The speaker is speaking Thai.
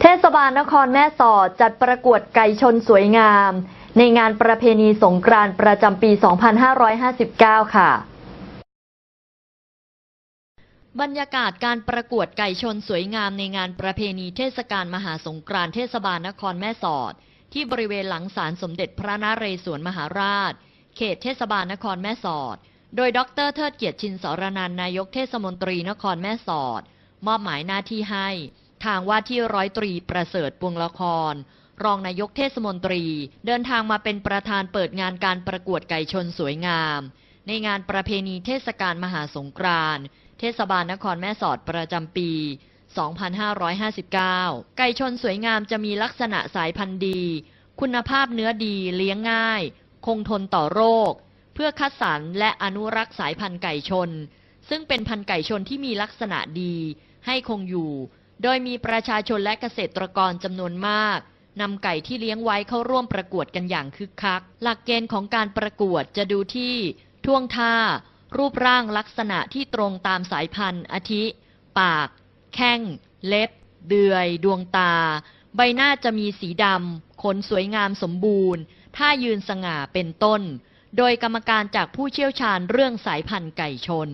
เทศบาลนครแม่สอดจัดประกวดไก่ชนสวยงาม ในงานประเพณีสงกรานต์ประจำปี 2559 ค่ะบรรยากาศการประกวดไก่ชนสวยงามในงานประเพณีเทศกาลมหาสงกรานต์เทศบาลนครแม่สอด ที่บริเวณหลังศาลสมเด็จพระนเรศวรมหาราช เขตเทศบาลนครแม่สอด โดยดรเทิดเกียรติชินสรนันนายกเทศมนตรีนครแม่สอด มอบหมายหน้าที่ให้ ทางว่าที่ร้อยตรีประเสริฐปวงละคร รองนายกเทศมนตรี เดินทางมาเป็นประธานเปิดงานการประกวดไก่ชนสวยงาม ในงานประเพณีเทศกาลมหาสงกรานต์เทศบาลนครแม่สอดประจำปี 2559 ไก่ชนสวยงามจะมีลักษณะสายพันธุ์ดี คุณภาพเนื้อดีเลี้ยงง่าย คงทนต่อโรค เพื่อคัดสรรและอนุรักษ์สายพันธุ์ไก่ชน ซึ่งเป็นพันธุ์ไก่ชนที่มีลักษณะดี ให้คงอยู่ โดยมีประชาชนและเกษตรกรจำนวนมากนำไก่ที่เลี้ยงไว้เข้าร่วมประกวดกันอย่างคึกคัก หลักเกณฑ์ของการประกวดจะดูที่ท่วงท่า รูปร่างลักษณะที่ตรงตามสายพันธุ์ อาทิ ปาก แข้ง เล็บ เดือย ดวงตา ใบหน้าจะมีสีดำ ขนสวยงามสมบูรณ์ ท่ายืนสง่าเป็นต้น โดยกรรมการจากผู้เชี่ยวชาญเรื่องสายพันธุ์ไก่ชน